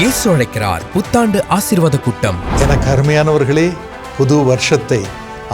இயேசு அழைக்கிறார். புத்தாண்டு ஆசீர்வாத கூட்டம். எனக்கு அருமையானவர்களே புது வருஷத்தை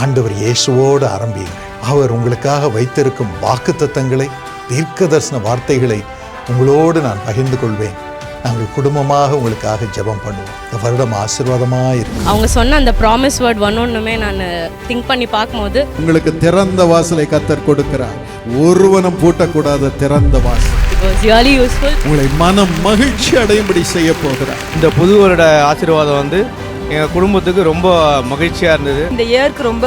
ஆண்டவர் இயேசுவோடு ஆரம்பியுங்கள். அவர் உங்களுக்காக வைத்திருக்கும் வாக்குத்தத்தங்களை தீர்க்க தரிசன வார்த்தைகளை உங்களோடு நான் பகிர்ந்து கொள்வேன். நாங்கள் குடும்பமாக உங்களுக்காக ஜெபம் பண்ணுவோம். இந்த வருடம் ஆசீர்வாதமாக இருக்கும் அவங்க சொன்ன அந்த ப்ராமிஸ் வேர்ட் ஒன்னொன்றுமே நான் திங்க் பண்ணி பார்க்கும்போது உங்களுக்கு திறந்த வாசலை கத்தர் கொடுக்கிறார். ஒருவனும் பூட்டக்கூடாத திறந்த வாசல். உங்களை மனம் மகிழ்ச்சி அடையும்படி செய்ய போகிறார். இந்த புது வருட ஆசீர்வாதம் வந்து எங்கள் குடும்பத்துக்கு ரொம்ப மகிழ்ச்சியாக இருந்தது. இந்த இயருக்கு ரொம்ப